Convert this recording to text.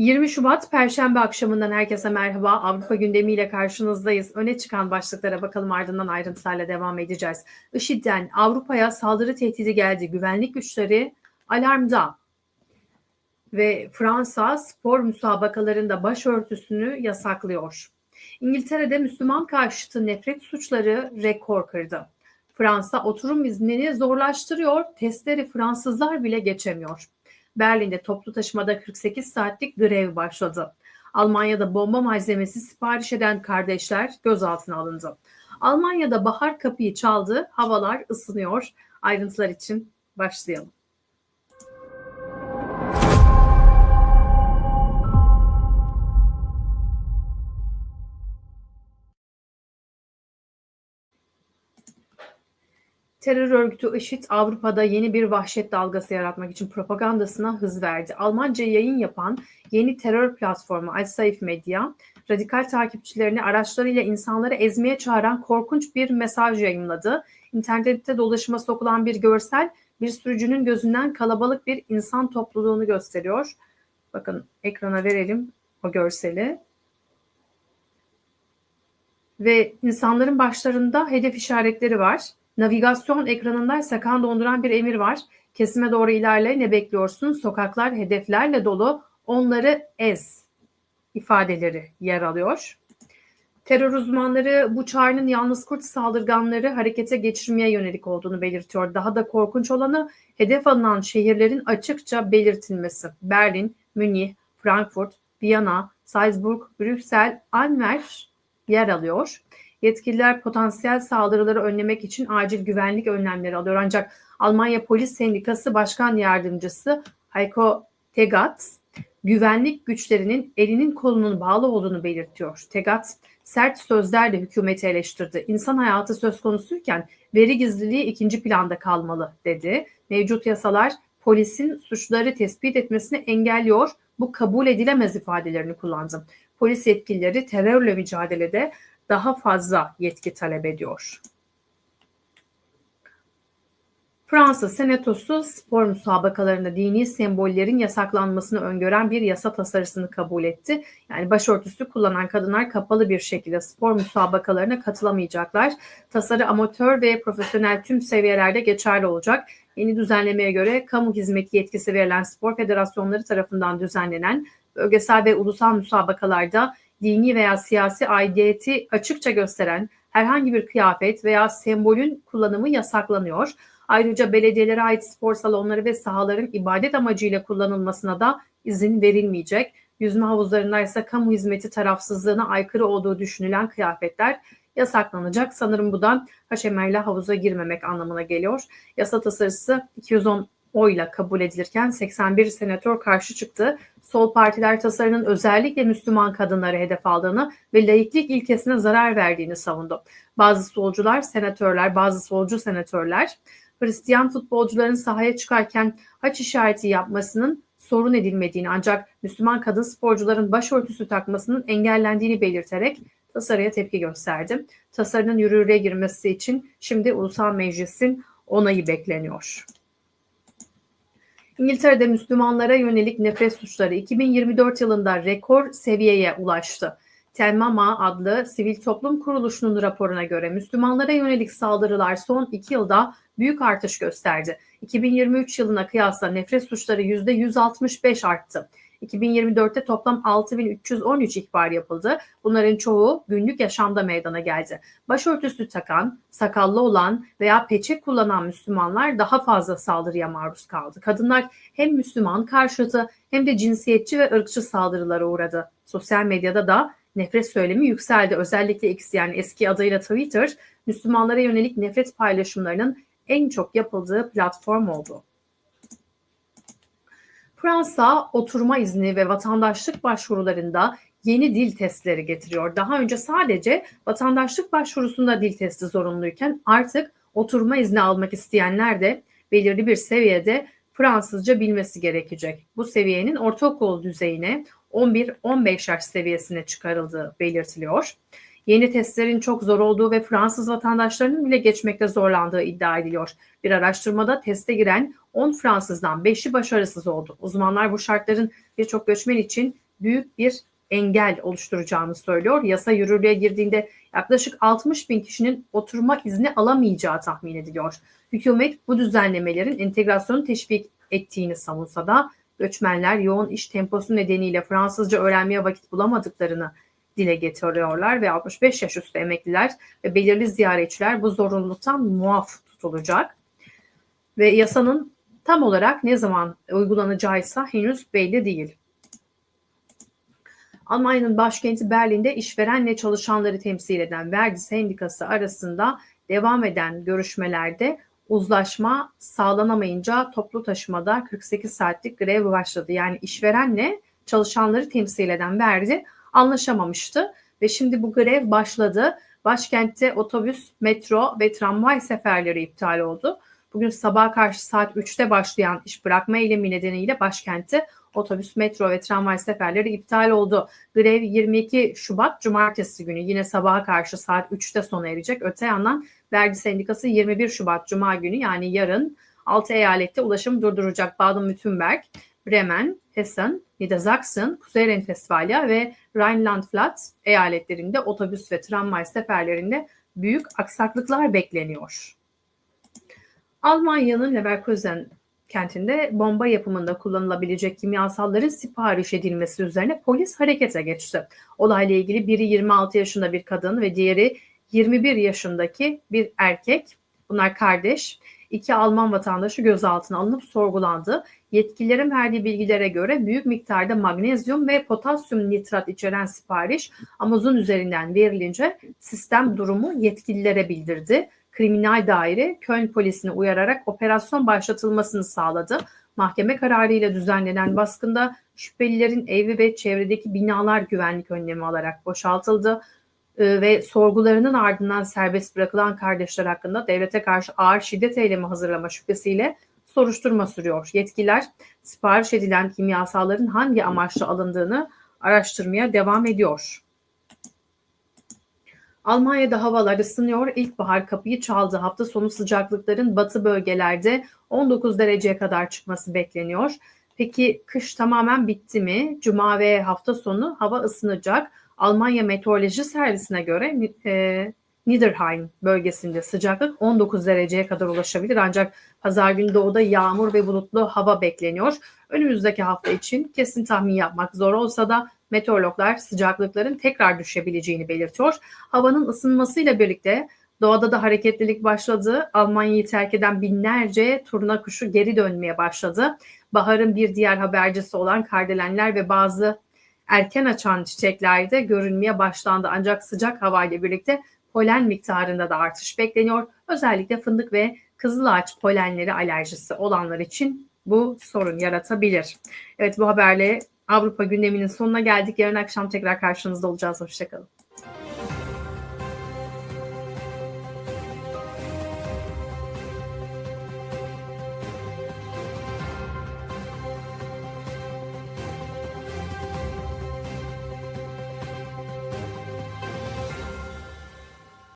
20 Şubat Perşembe akşamından herkese merhaba. Avrupa gündemiyle karşınızdayız. Öne çıkan başlıklara bakalım ardından ayrıntılarla devam edeceğiz. IŞİD'den Avrupa'ya saldırı tehdidi geldi. Güvenlik güçleri alarmda. Ve Fransa spor müsabakalarında başörtüsünü yasaklıyor. İngiltere'de Müslüman karşıtı nefret suçları rekor kırdı. Fransa oturum iznini zorlaştırıyor. Testleri Fransızlar bile geçemiyor. Berlin'de toplu taşımada 48 saatlik grev başladı. Almanya'da bomba malzemesi sipariş eden kardeşler gözaltına alındı. Almanya'da bahar kapıyı çaldı, havalar ısınıyor. Ayrıntılar için başlayalım. Terör örgütü IŞİD Avrupa'da yeni bir vahşet dalgası yaratmak için propagandasına hız verdi. Almanca yayın yapan yeni terör platformu Al Saif Medya, radikal takipçilerini araçlarıyla insanları ezmeye çağıran korkunç bir mesaj yayınladı. İnternette dolaşıma sokulan bir görsel bir sürücünün gözünden kalabalık bir insan topluluğunu gösteriyor. Bakın ekrana verelim o görseli. Ve insanların başlarında hedef işaretleri var. Navigasyon ekranında kan donduran bir emir var. Kesime doğru ilerle ne bekliyorsun? Sokaklar hedeflerle dolu. Onları ez ifadeleri yer alıyor. Terör uzmanları bu çağrının yalnız kurt saldırganları harekete geçirmeye yönelik olduğunu belirtiyor. Daha da korkunç olanı hedef alınan şehirlerin açıkça belirtilmesi. Berlin, Münih, Frankfurt, Viyana, Salzburg, Brüksel, Anver yer alıyor. Yetkililer potansiyel saldırıları önlemek için acil güvenlik önlemleri alıyor. Ancak Almanya Polis Sendikası Başkan Yardımcısı Heiko Tegatz güvenlik güçlerinin elinin kolunun bağlı olduğunu belirtiyor. Tegatz sert sözlerle hükümeti eleştirdi. İnsan hayatı söz konusuyken veri gizliliği ikinci planda kalmalı dedi. Mevcut yasalar polisin suçları tespit etmesini engelliyor. Bu kabul edilemez ifadelerini kullandı. Polis yetkilileri terörle mücadelede daha fazla yetki talep ediyor. Fransa Senatosu spor müsabakalarında dini sembollerin yasaklanmasını öngören bir yasa tasarısını kabul etti. Yani başörtüsü kullanan kadınlar kapalı bir şekilde spor müsabakalarına katılamayacaklar. Tasarı amatör ve profesyonel tüm seviyelerde geçerli olacak. Yeni düzenlemeye göre kamu hizmeti yetkisi verilen spor federasyonları tarafından düzenlenen bölgesel ve ulusal müsabakalarda dini veya siyasi aidiyeti açıkça gösteren herhangi bir kıyafet veya sembolün kullanımı yasaklanıyor. Ayrıca belediyelere ait spor salonları ve sahaların ibadet amacıyla kullanılmasına da izin verilmeyecek. Yüzme havuzlarında ise kamu hizmeti tarafsızlığına aykırı olduğu düşünülen kıyafetler yasaklanacak. Sanırım bu da haşemeyle havuza girmemek anlamına geliyor. Yasa tasarısı 210 oyla kabul edilirken 81 senatör karşı çıktı. Sol partiler tasarının özellikle Müslüman kadınları hedef aldığını ve laiklik ilkesine zarar verdiğini savundu. Bazı solcular, senatörler, bazı solcu senatörler Hristiyan futbolcuların sahaya çıkarken haç işareti yapmasının sorun edilmediğini ancak Müslüman kadın sporcuların başörtüsü takmasının engellendiğini belirterek tasarıya tepki gösterdi. Tasarının yürürlüğe girmesi için şimdi Ulusal Meclis'in onayı bekleniyor. İngiltere'de Müslümanlara yönelik nefret suçları 2024 yılında rekor seviyeye ulaştı. Telmama adlı sivil toplum kuruluşunun raporuna göre Müslümanlara yönelik saldırılar son iki yılda büyük artış gösterdi. 2023 yılına kıyasla nefret suçları %165 arttı. 2024'te toplam 6313 ihbar yapıldı. Bunların çoğu günlük yaşamda meydana geldi. Başörtüsü takan, sakallı olan veya peçe kullanan Müslümanlar daha fazla saldırıya maruz kaldı. Kadınlar hem Müslüman karşıtı hem de cinsiyetçi ve ırkçı saldırılara uğradı. Sosyal medyada da nefret söylemi yükseldi. Özellikle X yani eski adıyla Twitter, Müslümanlara yönelik nefret paylaşımlarının en çok yapıldığı platform oldu. Fransa oturma izni ve vatandaşlık başvurularında yeni dil testleri getiriyor. Daha önce sadece vatandaşlık başvurusunda dil testi zorunluyken artık oturma izni almak isteyenler de belirli bir seviyede Fransızca bilmesi gerekecek. Bu seviyenin ortaokul düzeyine 11-15 yaş seviyesine çıkarıldığı belirtiliyor. Yeni testlerin çok zor olduğu ve Fransız vatandaşlarının bile geçmekte zorlandığı iddia ediliyor. Bir araştırmada teste giren 10 Fransızdan 5'i başarısız oldu. Uzmanlar bu şartların birçok göçmen için büyük bir engel oluşturacağını söylüyor. Yasa yürürlüğe girdiğinde yaklaşık 60 bin kişinin oturma izni alamayacağı tahmin ediliyor. Hükümet bu düzenlemelerin entegrasyonu teşvik ettiğini savunsa da göçmenler yoğun iş temposu nedeniyle Fransızca öğrenmeye vakit bulamadıklarını dile getiriyorlar ve 65 yaş üstü emekliler ve belirli ziyaretçiler bu zorunluluktan muaf tutulacak. Ve yasanın tam olarak ne zaman uygulanacağıysa henüz belli değil. Almanya'nın başkenti Berlin'de işverenle çalışanları temsil eden vergi sendikası arasında devam eden görüşmelerde uzlaşma sağlanamayınca toplu taşımada 48 saatlik grev başladı. Yani işverenle çalışanları temsil eden vergi anlaşamamıştı ve şimdi bu grev başladı. Başkentte otobüs, metro ve tramvay seferleri iptal oldu. Bugün sabah karşı saat 3'te başlayan iş bırakma eylemi nedeniyle başkentte otobüs, metro ve tramvay seferleri iptal oldu. Grev 22 Şubat Cumartesi günü yine sabaha karşı saat 3'te sona erecek. Öte yandan vergi sendikası 21 Şubat Cuma günü yani yarın 6 eyalette ulaşım durduracak. Baden-Württemberg, Bremen, Hessen, Niedersachsen, Kuzey Renfestfalya ve Rheinland-Pfalz eyaletlerinde otobüs ve tramvay seferlerinde büyük aksaklıklar bekleniyor. Almanya'nın Leverkusen kentinde bomba yapımında kullanılabilecek kimyasalların sipariş edilmesi üzerine polis harekete geçti. Olayla ilgili biri 26 yaşında bir kadın ve diğeri 21 yaşındaki bir erkek. Bunlar kardeş. İki Alman vatandaşı gözaltına alınıp sorgulandı. Yetkililerin verdiği bilgilere göre büyük miktarda magnezyum ve potasyum nitrat içeren sipariş Amazon üzerinden verilince sistem durumu yetkililere bildirdi kriminal daire Köln polisini uyararak operasyon başlatılmasını sağladı. Mahkeme kararıyla düzenlenen baskında şüphelilerin evi ve çevredeki binalar güvenlik önlemi alarak boşaltıldı ee, ve sorgularının ardından serbest bırakılan kardeşler hakkında devlete karşı ağır şiddet eylemi hazırlama şüphesiyle soruşturma sürüyor. Yetkililer sipariş edilen kimyasalların hangi amaçla alındığını araştırmaya devam ediyor. Almanya'da havalar ısınıyor. İlkbahar kapıyı çaldı. Hafta sonu sıcaklıkların batı bölgelerde 19 dereceye kadar çıkması bekleniyor. Peki kış tamamen bitti mi? Cuma ve hafta sonu hava ısınacak. Almanya Meteoroloji Servisi'ne göre e, Niederrhein bölgesinde sıcaklık 19 dereceye kadar ulaşabilir. Ancak pazar günü doğuda yağmur ve bulutlu hava bekleniyor. Önümüzdeki hafta için kesin tahmin yapmak zor olsa da meteorologlar sıcaklıkların tekrar düşebileceğini belirtiyor. Havanın ısınmasıyla birlikte doğada da hareketlilik başladı. Almanya'yı terk eden binlerce turna kuşu geri dönmeye başladı. Baharın bir diğer habercisi olan kardelenler ve bazı erken açan çiçeklerde görünmeye başlandı. Ancak sıcak havayla birlikte polen miktarında da artış bekleniyor. Özellikle fındık ve kızılağaç polenleri alerjisi olanlar için bu sorun yaratabilir. Evet bu haberle Avrupa gündeminin sonuna geldik. Yarın akşam tekrar karşınızda olacağız. Hoşçakalın.